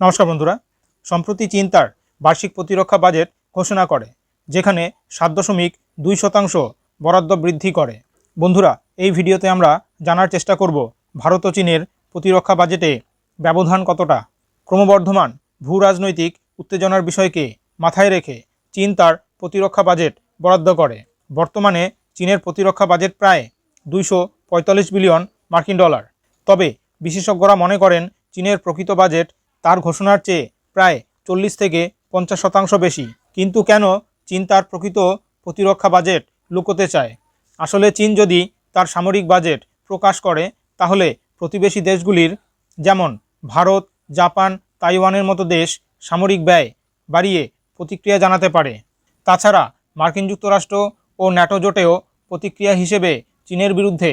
নমস্কার বন্ধুরা। সম্প্রতি চীন তার বার্ষিক প্রতিরক্ষা বাজেট ঘোষণা করে, যেখানে সাত দশমিক দুই শতাংশ বরাদ্দ বৃদ্ধি করে। বন্ধুরা, এই ভিডিওতে আমরা জানার চেষ্টা করব, ভারত ও চীনের প্রতিরক্ষা বাজেটে ব্যবধান কতটা? ক্রমবর্ধমান ভূ রাজনৈতিক উত্তেজনার বিষয়কে মাথায় রেখে চীন তার প্রতিরক্ষা বাজেট বরাদ্দ করে। বর্তমানে চীনের প্রতিরক্ষা বাজেট প্রায় দুইশো পঁয়তাল্লিশ বিলিয়ন মার্কিন ডলার। তবে বিশেষজ্ঞরা মনে করেন, চীনের প্রকৃত বাজেট তার ঘোষণার চেয়ে প্রায় চল্লিশ থেকে পঞ্চাশ শতাংশ বেশি। কিন্তু কেন চীন তার প্রকৃত প্রতিরক্ষা বাজেট লুকোতে চায়? আসলে চীন যদি তার সামরিক বাজেট প্রকাশ করে, তাহলে প্রতিবেশী দেশগুলির যেমন ভারত, জাপান, তাইওয়ানের মতো দেশ সামরিক ব্যয় বাড়িয়ে প্রতিক্রিয়া জানাতে পারে। তাছাড়া মার্কিন যুক্তরাষ্ট্র ও ন্যাটো জোটেও প্রতিক্রিয়া হিসেবে চীনের বিরুদ্ধে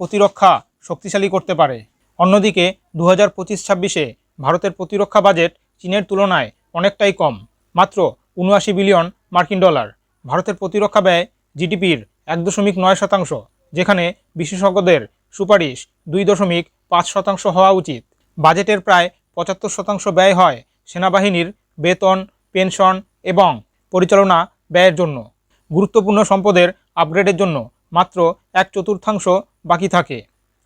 প্রতিরক্ষা শক্তিশালী করতে পারে। অন্যদিকে দু হাজার পঁচিশ ছাব্বিশে ভারতের প্রতিরক্ষা বাজেট চীনের তুলনায় অনেকটাই কম, মাত্র উনআশি বিলিয়ন মার্কিন ডলার। ভারতের প্রতিরক্ষা ব্যয় জিডিপির এক দশমিক নয় শতাংশ, যেখানে বিশেষজ্ঞদের সুপারিশ দুই দশমিক পাঁচ শতাংশ হওয়া উচিত। বাজেটের প্রায় পঁচাত্তর শতাংশ ব্যয় হয় সেনাবাহিনীর বেতন, পেনশন এবং পরিচালনা ব্যয়ের জন্য। গুরুত্বপূর্ণ সম্পদের আপগ্রেডের জন্য মাত্র এক চতুর্থাংশ বাকি থাকে।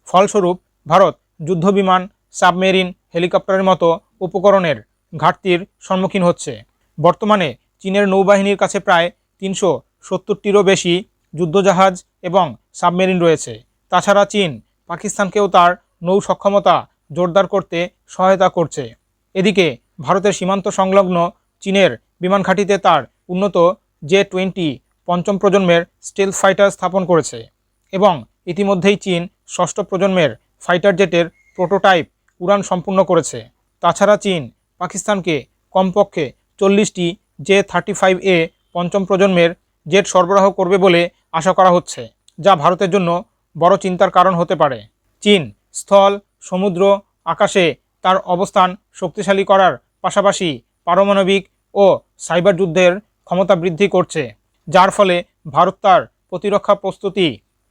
ফলস্বরূপ ভারত যুদ্ধবিমান সাবমেরিন হেলিকপ্টারের মতো উপকরণের ঘাটতির সম্মুখীন হচ্ছে। বর্তমানে চীনের নৌবাহিনীর কাছে প্রায় তিনশো সত্তরটিরও বেশি যুদ্ধজাহাজ এবং সাবমেরিন রয়েছে। তাছাড়া চীন পাকিস্তানকেও তার নৌ সক্ষমতা জোরদার করতে সহায়তা করছে। এদিকে ভারতের সীমান্ত সংলগ্ন চীনের বিমান ঘাঁটিতে তার উন্নত জে টোয়েন্টি পঞ্চম প্রজন্মের স্টেল ফাইটার স্থাপন করেছে এবং ইতিমধ্যেই চীন ষষ্ঠ প্রজন্মের ফাইটার জেটের প্রোটোটাইপ উড়ান সম্পূর্ণ করেছে। তাছাড়া চীন পাকিস্তানকে কমপক্ষে চল্লিশটি জে থার্টি ফাইভ এ পঞ্চম প্রজন্মের জেট সরবরাহ করবে বলে আশা করা হচ্ছে, যা ভারতের জন্য বড় চিন্তার কারণ হতে পারে। চীন স্থল, সমুদ্র, আকাশে তার অবস্থান শক্তিশালী করার পাশাপাশি পারমাণবিক ও সাইবার যুদ্ধের ক্ষমতা বৃদ্ধি করছে, যার ফলে ভারত তার প্রতিরক্ষা প্রস্তুতি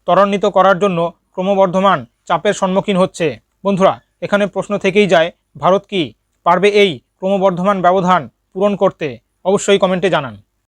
ত্বরান্বিত করার জন্য ক্রমবর্ধমান চাপের সম্মুখীন হচ্ছে। বন্ধুরা এখানে প্রশ্ন থেকেই যায়, ভারত কি পারবে এই ক্রমবর্ধমান ব্যবধান পূরণ করতে? অবশ্যই কমেন্টে জানান।